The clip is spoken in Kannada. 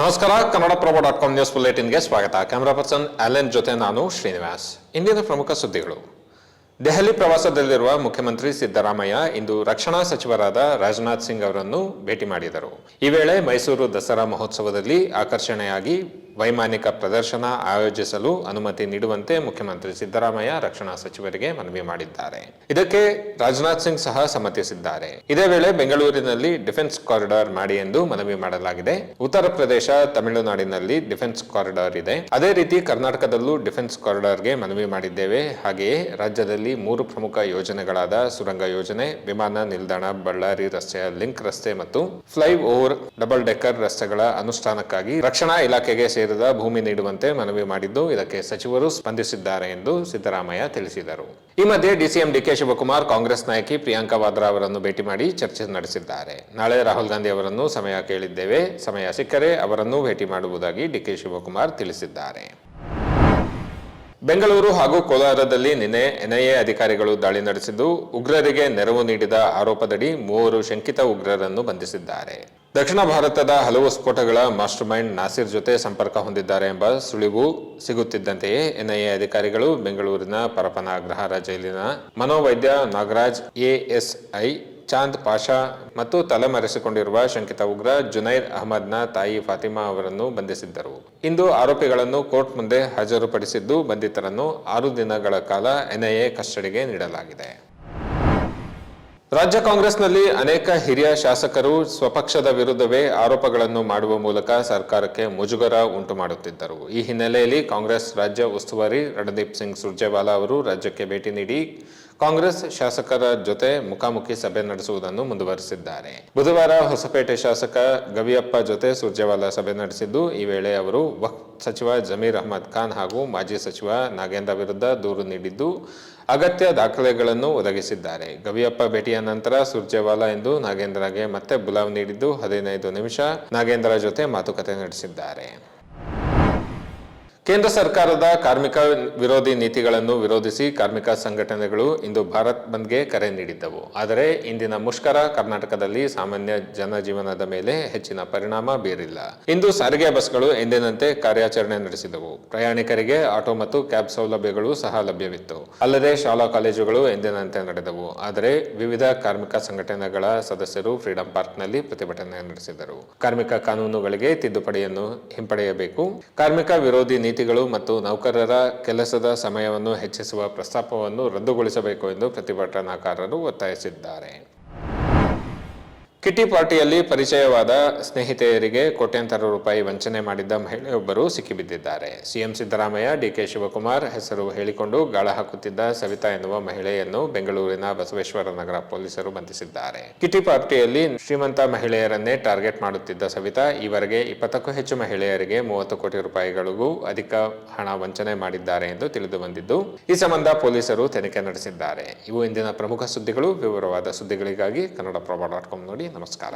ನಮಸ್ಕಾರ, ಕನ್ನಡಪ್ರಭ ಡಾಟ್ ಕಾಮ್ ನ್ಯೂಸ್ ಬುಲೆಟಿನ್ಗೆ ಸ್ವಾಗತ. ಕ್ಯಾಮರಾ ಪರ್ಸನ್ ಅಲೆನ್ ಜೊತೆ ನಾನು ಶ್ರೀನಿವಾಸ್. ಇಂದಿನ ಪ್ರಮುಖ ಸುದ್ದಿಗಳು. ದೆಹಲಿ ಪ್ರವಾಸದಲ್ಲಿರುವ ಮುಖ್ಯಮಂತ್ರಿ ಸಿದ್ದರಾಮಯ್ಯ ಇಂದು ರಕ್ಷಣಾ ಸಚಿವರಾದ ರಾಜನಾಥ್ ಸಿಂಗ್ ಅವರನ್ನು ಭೇಟಿ ಮಾಡಿದರು. ಈ ವೇಳೆ ಮೈಸೂರು ದಸರಾ ಮಹೋತ್ಸವದಲ್ಲಿ ಆಕರ್ಷಣೆಯಾಗಿ ವೈಮಾನಿಕ ಪ್ರದರ್ಶನ ಆಯೋಜಿಸಲು ಅನುಮತಿ ನೀಡುವಂತೆ ಮುಖ್ಯಮಂತ್ರಿ ಸಿದ್ದರಾಮಯ್ಯ ರಕ್ಷಣಾ ಸಚಿವರಿಗೆ ಮನವಿ ಮಾಡಿದ್ದಾರೆ. ಇದಕ್ಕೆ ರಾಜನಾಥ್ ಸಿಂಗ್ ಸಹ ಸಮ್ಮತಿಸಿದ್ದಾರೆ. ಇದೇ ವೇಳೆ ಬೆಂಗಳೂರಿನಲ್ಲಿ ಡಿಫೆನ್ಸ್ ಕಾರಿಡಾರ್ ಮಾಡಿ ಎಂದು ಮನವಿ ಮಾಡಲಾಗಿದೆ. ಉತ್ತರ ಪ್ರದೇಶ, ತಮಿಳುನಾಡಿನಲ್ಲಿ ಡಿಫೆನ್ಸ್ ಕಾರಿಡಾರ್ ಇದೆ. ಅದೇ ರೀತಿ ಕರ್ನಾಟಕದಲ್ಲೂ ಡಿಫೆನ್ಸ್ ಕಾರಿಡಾರ್ಗೆ ಮನವಿ ಮಾಡಿದ್ದೇವೆ. ಹಾಗೆಯೇ ರಾಜ್ಯದಲ್ಲಿ ಮೂರು ಪ್ರಮುಖ ಯೋಜನೆಗಳಾದ ಸುರಂಗ ಯೋಜನೆ, ವಿಮಾನ ನಿಲ್ದಾಣ, ಬಳ್ಳಾರಿ ರಸ್ತೆಯ ಲಿಂಕ್ ರಸ್ತೆ ಮತ್ತು ಫ್ಲೈ ಓವರ್ ಡಬಲ್ ಡೆಕ್ಕರ್ ರಸ್ತೆಗಳ ಅನುಷ್ಠಾನಕ್ಕಾಗಿ ರಕ್ಷಣಾ ಇಲಾಖೆಗೆ ಸೇರಿದ ಭೂಮಿ ನೀಡುವಂತೆ ಮನವಿ ಮಾಡಿದ್ದು ಇದಕ್ಕೆ ಸಚಿವರು ಸ್ಪಂದಿಸಿದ್ದಾರೆ ಎಂದು ಸಿದ್ದರಾಮಯ್ಯ ತಿಳಿಸಿದರು. ಈ ಮಧ್ಯೆ ಡಿಸಿಎಂ ಡಿಕೆ ಶಿವಕುಮಾರ್, ಕಾಂಗ್ರೆಸ್ ನಾಯಕಿ ಪ್ರಿಯಾಂಕಾ ವಾದ್ರಾ ಅವರನ್ನು ಭೇಟಿ ಮಾಡಿ ಚರ್ಚೆ ನಡೆಸಿದ್ದಾರೆ. ನಾಳೆ ರಾಹುಲ್ ಗಾಂಧಿ ಅವರನ್ನು ಸಮಯ ಕೇಳಿದ್ದೇವೆ. ಸಮಯ ಸಿಕ್ಕರೆ ಅವರನ್ನು ಭೇಟಿ ಮಾಡುವುದಾಗಿ ಡಿಕೆ ಶಿವಕುಮಾರ್ ತಿಳಿಸಿದ್ದಾರೆ. ಬೆಂಗಳೂರು ಹಾಗೂ ಕೋಲಾರದಲ್ಲಿ ನಿನ್ನೆ ಎನ್ಐಎ ಅಧಿಕಾರಿಗಳು ದಾಳಿ ನಡೆಸಿದ್ದು, ಉಗ್ರರಿಗೆ ನೆರವು ನೀಡಿದ ಆರೋಪದಡಿ ಮೂವರು ಶಂಕಿತ ಉಗ್ರರನ್ನು ಬಂಧಿಸಿದ್ದಾರೆ. ದಕ್ಷಿಣ ಭಾರತದ ಹಲವು ಸ್ಫೋಟಗಳ ಮಾಸ್ಟರ್ ಮೈಂಡ್ ನಾಸಿರ್ ಜೊತೆ ಸಂಪರ್ಕ ಹೊಂದಿದ್ದಾರೆ ಎಂಬ ಸುಳಿವು ಸಿಗುತ್ತಿದ್ದಂತೆಯೇ ಎನ್ಐಎ ಅಧಿಕಾರಿಗಳು ಬೆಂಗಳೂರಿನ ಪರಪನಾಗ್ರಹಾರ ಜೈಲಿನ ಮನೋವೈದ್ಯ ನಾಗರಾಜ್ ಎಎಸ್ಐ, ಚಾಂದ್ ಪಾಷಾ ಮತ್ತು ತಲೆಮರೆಸಿಕೊಂಡಿರುವ ಶಂಕಿತ ಉಗ್ರ ಜುನೈರ್ ಅಹಮದ್ನ ತಾಯಿ ಫಾತಿಮಾ ಅವರನ್ನು ಬಂಧಿಸಿದ್ದರು. ಇಂದು ಆರೋಪಿಗಳನ್ನು ಕೋರ್ಟ್ ಮುಂದೆ ಹಾಜರುಪಡಿಸಿದ್ದು ಬಂಧಿತರನ್ನು ಆರು ದಿನಗಳ ಕಾಲ ಎನ್ಐಎ ಕಸ್ಟಡಿಗೆ ನೀಡಲಾಗಿದೆ. ರಾಜ್ಯ ಕಾಂಗ್ರೆಸ್ನಲ್ಲಿ ಅನೇಕ ಹಿರಿಯ ಶಾಸಕರು ಸ್ವಪಕ್ಷದ ವಿರುದ್ಧವೇ ಆರೋಪಗಳನ್ನು ಮಾಡುವ ಮೂಲಕ ಸರ್ಕಾರಕ್ಕೆ ಮುಜುಗರ ಉಂಟು ಮಾಡುತ್ತಿದ್ದರು. ಈ ಹಿನ್ನೆಲೆಯಲ್ಲಿ ಕಾಂಗ್ರೆಸ್ ರಾಜ್ಯ ಉಸ್ತುವಾರಿ ರಣದೀಪ್ ಸಿಂಗ್ ಸುರ್ಜೇವಾಲಾ ಅವರು ರಾಜ್ಯಕ್ಕೆ ಭೇಟಿ ನೀಡಿ ಕಾಂಗ್ರೆಸ್ ಶಾಸಕರ ಜೊತೆ ಮುಖಾಮುಖಿ ಸಭೆ ನಡೆಸುವುದನ್ನು ಮುಂದುವರೆಸಿದ್ದಾರೆ. ಬುಧವಾರ ಹೊಸಪೇಟೆ ಶಾಸಕ ಗವಿಯಪ್ಪ ಜೊತೆ ಸುರ್ಜೇವಾಲಾ ಸಭೆ ನಡೆಸಿದ್ದು, ಈ ವೇಳೆ ಅವರು ಸಚಿವ ಜಮೀರ್ ಅಹಮದ್ ಖಾನ್ ಹಾಗೂ ಮಾಜಿ ಸಚಿವ ನಾಗೇಂದ್ರ ವಿರುದ್ಧ ದೂರು ನೀಡಿದ್ದು, ಅಗತ್ಯ ದಾಖಲೆಗಳನ್ನು ಒದಗಿಸಿದ್ದಾರೆ. ಗವಿಯಪ್ಪ ಭೇಟಿಯ ನಂತರ ಸುರ್ಜೇವಾಲಾ ಎಂದು ನಾಗೇಂದ್ರಗೆ ಮತ್ತೆ ಬುಲಾವ್ ನೀಡಿದ್ದು ಹದಿನೈದು ನಿಮಿಷ ನಾಗೇಂದ್ರ ಜೊತೆ ಮಾತುಕತೆ ನಡೆಸಿದ್ದಾರೆ. ಕೇಂದ್ರ ಸರ್ಕಾರದ ಕಾರ್ಮಿಕ ವಿರೋಧಿ ನೀತಿಗಳನ್ನು ವಿರೋಧಿಸಿ ಕಾರ್ಮಿಕ ಸಂಘಟನೆಗಳು ಇಂದು ಭಾರತ್ ಬಂದ್ಗೆ ಕರೆ ನೀಡಿದ್ದವು. ಆದರೆ ಇಂದಿನ ಮುಷ್ಕರ ಕರ್ನಾಟಕದಲ್ಲಿ ಸಾಮಾನ್ಯ ಜನಜೀವನದ ಮೇಲೆ ಹೆಚ್ಚಿನ ಪರಿಣಾಮ ಬೀರಿಲ್ಲ. ಇಂದು ಸಾರಿಗೆ ಬಸ್ಗಳು ಎಂದಿನಂತೆ ಕಾರ್ಯಾಚರಣೆ ನಡೆಸಿದವು. ಪ್ರಯಾಣಿಕರಿಗೆ ಆಟೋ ಮತ್ತು ಕ್ಯಾಬ್ ಸೌಲಭ್ಯಗಳು ಸಹ ಲಭ್ಯವಿತ್ತು. ಅಲ್ಲದೆ ಶಾಲಾ ಕಾಲೇಜುಗಳು ಎಂದಿನಂತೆ ನಡೆದವು. ಆದರೆ ವಿವಿಧ ಕಾರ್ಮಿಕ ಸಂಘಟನೆಗಳ ಸದಸ್ಯರು ಫ್ರೀಡಂ ಪಾರ್ಕ್ನಲ್ಲಿ ಪ್ರತಿಭಟನೆ ನಡೆಸಿದರು. ಕಾರ್ಮಿಕ ಕಾನೂನುಗಳಿಗೆ ತಿದ್ದುಪಡಿಯನ್ನು ಹಿಂಪಡೆಯಬೇಕು. ಕಾರ್ಮಿಕ ವಿರೋಧಿ ನೀತಿಗಳು ಮತ್ತು ನೌಕರರ ಕೆಲಸದ ಸಮಯವನ್ನು ಹೆಚ್ಚಿಸುವ ಪ್ರಸ್ತಾಪವನ್ನು ರದ್ದುಗೊಳಿಸಬೇಕು ಎಂದು ಪ್ರತಿಭಟನಾಕಾರರು ಒತ್ತಾಯಿಸಿದ್ದಾರೆ. ಕಿಟಿ ಪಾರ್ಟಿಯಲ್ಲಿ ಪರಿಚಯವಾದ ಸ್ನೇಹಿತೆಯರಿಗೆ ಕೋಟ್ಯಂತರ ರೂಪಾಯಿ ವಂಚನೆ ಮಾಡಿದ್ದ ಮಹಿಳೆಯೊಬ್ಬರು ಸಿಕ್ಕಿಬಿದ್ದಿದ್ದಾರೆ. ಸಿಎಂ ಸಿದ್ದರಾಮಯ್ಯ ಡಿಕೆ ಶಿವಕುಮಾರ್ ಹೆಸರು ಹೇಳಿಕೊಂಡು ಗಾಳ ಹಾಕುತ್ತಿದ್ದ ಸವಿತಾ ಎನ್ನುವ ಮಹಿಳೆಯನ್ನು ಬೆಂಗಳೂರಿನ ಬಸವೇಶ್ವರ ನಗರ ಪೊಲೀಸರು ಬಂಧಿಸಿದ್ದಾರೆ. ಕಿಟಿ ಪಾರ್ಟಿಯಲ್ಲಿ ಶ್ರೀಮಂತ ಮಹಿಳೆಯರನ್ನೇ ಟಾರ್ಗೆಟ್ ಮಾಡುತ್ತಿದ್ದ ಸವಿತಾ, ಈವರೆಗೆ ಇಪ್ಪತ್ತಕ್ಕೂ ಹೆಚ್ಚು ಮಹಿಳೆಯರಿಗೆ ಮೂವತ್ತು ಕೋಟಿ ರೂಪಾಯಿಗಳಿಗೂ ಅಧಿಕ ಹಣ ವಂಚನೆ ಮಾಡಿದ್ದಾರೆ ಎಂದು ತಿಳಿದು ಬಂದಿದ್ದು, ಈ ಸಂಬಂಧ ಪೊಲೀಸರು ತನಿಖೆ ನಡೆಸಿದ್ದಾರೆ. ಇವು ಇಂದಿನ ಪ್ರಮುಖ ಸುದ್ದಿಗಳು. ವಿವರವಾದ ಸುದ್ದಿಗಳಿಗಾಗಿ ಕನ್ನಡ ಪ್ರಭಾ ಡಾಟ್ ಕಾಮ್ ನೋಡಿ. ನಮಸ್ಕಾರ.